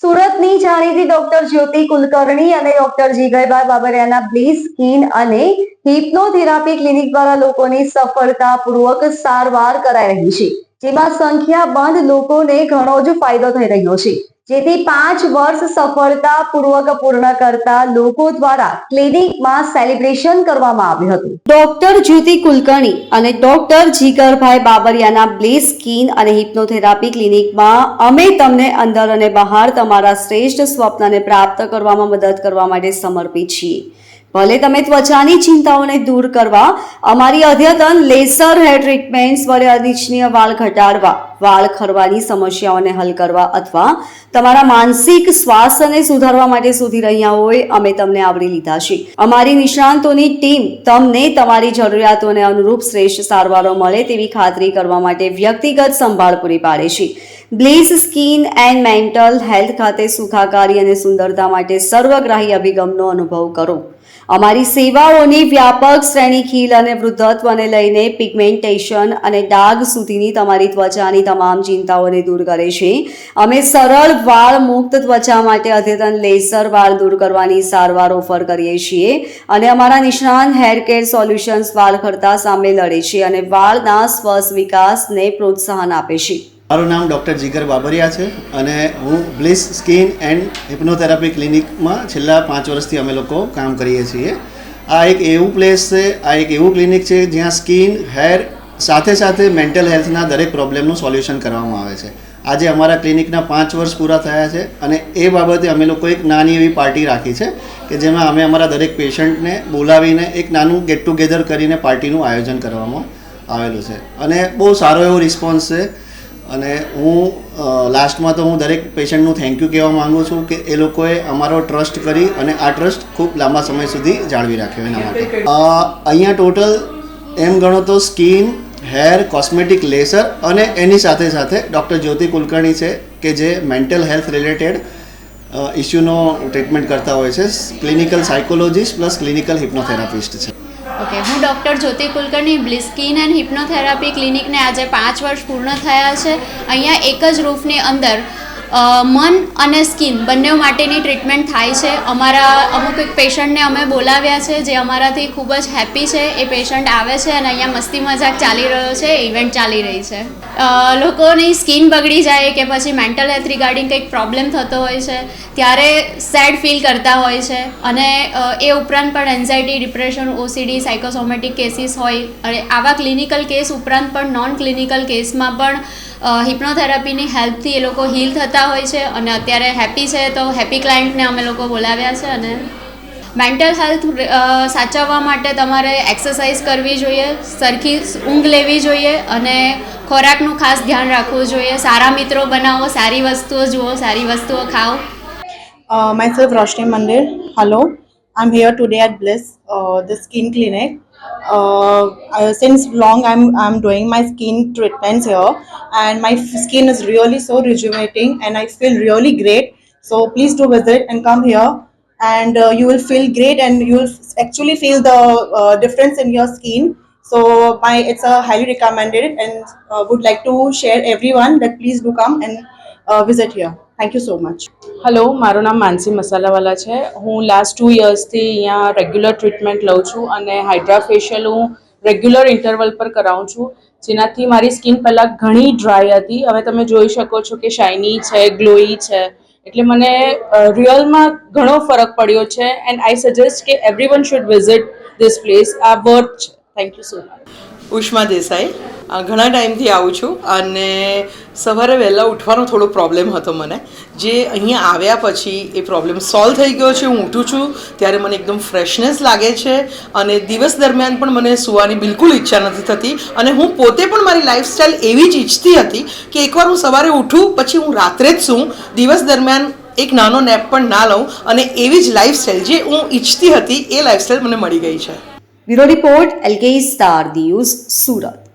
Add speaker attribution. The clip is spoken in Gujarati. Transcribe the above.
Speaker 1: સુરતની જાણીતી ડોક્ટર જ્યોતિ કુલકર્ણી અને ડોક્ટર જીગરભાઈ બાબરિયાના બ્લીચ સ્કિન અને હિપ્નોથેરાપી ક્લિનિક દ્વારા લોકોની સફળતાપૂર્વક સારવાર કરાઈ રહી છે. જેમાં સંખ્યાબંધ લોકોને ઘણો જ ફાયદો થઈ રહ્યો છે. જેથી પાંચ વર્ષ સફળતાપૂર્વક પૂર્ણ કરતા લોકો દ્વારા ક્લિનિકમાં સેલિબ્રેશન કરવામાં આવ્યું હતું. ડોક્ટર જ્યોતિ કુલકર્ણી અને ડોક્ટર જીગરભાઈ બાબરિયાના બ્લેસ, સ્કિન અને હિપ્નોથેરાપી ક્લિનિકમાં અમે તમને અંદર અને બહાર તમારા શ્રેષ્ઠ સ્વપ્નને પ્રાપ્ત કરવામાં મદદ કરવા માટે સમર્પિત છીએ. ભલે તમે ત્વચાની ચિંતાઓને દૂર કરવા, અમારી અદ્યતન લેસર હેર ટ્રીટમેન્ટ્સ વડે અનિચ્છનીય વાળ ઘટાડવા, વાળ ખરવાની સમસ્યાઓને હલ કરવા અથવા તમારા માનસિક સ્વાસ્થ્યને સુધારવા માટે સુધી રહ્યા હોય, અમે તમને આવરી લીધા છે. અમારી નિષ્ણાંતોની ટીમ તમને તમારી જરૂરિયાતોને અનુરૂપ શ્રેષ્ઠ સારવારો મળે તેવી ખાતરી કરવા માટે વ્યક્તિગત સંભાળ પૂરી પાડે છે. Blaze skin and mental health ખાતે સુખાકારી અને સુંદરતા માટે સર્વગ્રાહી અભિગમનો અનુભવ કરો. અમારી સેવાઓની વ્યાપક શ્રેણી ખીલ અને વૃદ્ધત્વને લઈને પિગમેન્ટેશન અને ડાઘ સુધીની તમારી ત્વચાની તમામ ચિંતાઓને દૂર કરે છે. અમે સરળ વાળ મુક્ત ત્વચા માટે અદ્યતન લેસર વાળ દૂર કરવાની સારવાર ઓફર કરીએ છીએ અને અમારા નિષ્ણાંત હેર કેર સોલ્યુશન્સ વાળ ખરતા સામે લડે છે અને વાળના સ્વસ્થ વિકાસને પ્રોત્સાહન આપે છે.
Speaker 2: મારું નામ ડૉક્ટર જીગર બાબરિયા છે અને હું બ્લિસ સ્કિન એન્ડ હિપ્નોથેરાપી ક્લિનિકમાં છેલ્લા પાંચ વર્ષથી અમે લોકો કામ કરીએ છીએ. આ એક એવું પ્લેસ છે, આ એક એવું ક્લિનિક છે જ્યાં સ્કિન, હેર સાથે સાથે મેન્ટલ હેલ્થના દરેક પ્રોબ્લેમનું સોલ્યુશન કરવામાં આવે છે. આજે અમારા ક્લિનિકના પાંચ વર્ષ પૂરા થયા છે અને એ બાબતે અમે લોકો એક નાની એવી પાર્ટી રાખી છે કે જેમાં અમે અમારા દરેક પેશન્ટને બોલાવીને એક નાનું ગેટ ટુગેધર કરીને પાર્ટીનું આયોજન કરવામાં આવેલું છે. અને બહુ સારો એવો રિસ્પોન્સ છે અને હું લાસ્ટમાં તો હું દરેક પેશન્ટનું થેન્ક યુ કહેવા માગું છું કે એ લોકોએ અમારો ટ્રસ્ટ કરી અને આ ટ્રસ્ટ ખૂબ લાંબા સમય સુધી જાળવી રાખ્યો એના માટે. અહીંયા ટોટલ એમ ગણો તો સ્કિન હેર કોસ્મેટિક લેસર અને એની સાથે સાથે ડૉક્ટર જ્યોતિ કુલકર્ણી છે કે જે મેન્ટલ હેલ્થ રિલેટેડ ઇસ્યુનો ટ્રીટમેન્ટ કરતા હોય છે. Clinical psychologist plus clinical hypnotherapist છે.
Speaker 3: ઓકે હું doctor Jyoti Kulkarni bliss skin and hypnotherapy ક્લિનિકને આજે પાંચ વર્ષ પૂર્ણ થયા છે. અહીંયા એક જ રૂફની અંદર મન અને સ્કિન બંને માટેની ટ્રીટમેન્ટ થાય છે. અમારા અમુક એક પેશન્ટને અમે બોલાવ્યા છે જે અમારાથી ખૂબ જ હેપી છે. એ પેશન્ટ આવે છે અને અહીંયા મસ્તી મજાક ચાલી રહ્યો છે. ઇવેન્ટ ચાલી રહી છે. લોકોની સ્કિન બગડી જાય કે પછી મેન્ટલ હેલ્થ રિગાર્ડિંગ કંઈક પ્રોબ્લેમ થતો હોય છે, ત્યારે સેડ ફીલ કરતા હોય છે અને એ ઉપરાંત પણ anxiety, depression, OCD, psychosomatic cases હોય. અને આવા ક્લિનિકલ કેસ ઉપરાંત પણ નોન ક્લિનિકલ કેસમાં પણ હિપ્નોથેરાપીની હેલ્પથી એ લોકો હીલ થતા હોય છે અને અત્યારે હેપી છે તો હેપી ક્લાયન્ટને અમે લોકો બોલાવ્યા છે અને મેન્ટલ હેલ્થ સાચવવા માટે તમારે એક્સરસાઇઝ કરવી જોઈએ સરખી ઊંઘ લેવી જોઈએ અને ખોરાકનું ખાસ ધ્યાન રાખવું જોઈએ. સારા મિત્રો બનાવો સારી વસ્તુઓ જુઓ સારી વસ્તુઓ ખાઓ.
Speaker 4: માય સેલ્ફ રોશની મંદિર. Hello, I'm here today at Bliss, uh, the skin clinic. Uh, since long, I'm I'm doing my skin treatments here, and my skin is really so rejuvenating, and I feel really great. So please do visit and come here, and uh, you will feel great, and you will actually feel the uh, difference in your skin. So my it's a highly recommended, and uh, would like to share everyone that please do come and uh, visit here. Thank you so much
Speaker 5: hello મારું નામ માનસી મસાલાવાલા છે. હું લાસ્ટ ટુ યર્સથી અહીંયા રેગ્યુલર ટ્રીટમેન્ટ લઉં છું અને હાઇડ્રા ફેશિયલ હું રેગ્યુલર ઇન્ટરવલ પર કરાવું છું. જેનાથી મારી સ્કિન પહેલાં ઘણી ડ્રાય હતી. હવે તમે જોઈ શકો છો કે શાઇની છે ગ્લોઈ છે. એટલે મને રિયલમાં ઘણો ફરક પડ્યો છે. એન્ડ આઈ સજેસ્ટ કે every one should visit this place આ વર્થ છે. Thank you so much
Speaker 6: Ushma Desai. ઘણા ટાઈમથી આવું છું અને સવારે વહેલા ઉઠવાનો થોડો પ્રોબ્લેમ હતો મને. જે અહીંયા આવ્યા પછી એ પ્રોબ્લેમ સોલ્વ થઈ ગયો છે, હું ઉઠું છું, ત્યારે મને એકદમ ફ્રેશનેસ લાગે છે અને દિવસ દરમિયાન પણ મને સૂવાની બિલકુલ ઈચ્છા નથી થતી અને હું પોતે પણ મારી લાઈફસ્ટાઈલ એવી જ ઈચ્છતી હતી કે એકવાર હું સવારે ઉઠું, પછી હું રાત્રે જ સૂં દિવસ દરમિયાન એક નાનો નેપ પણ ના લઉં અને એવી જ લાઈફસ્ટાઈલ જે હું ઈચ્છતી હતી એ લાઈફસ્ટાઈલ મને મળી ગઈ છે.
Speaker 1: Bureau report LK star news Surat.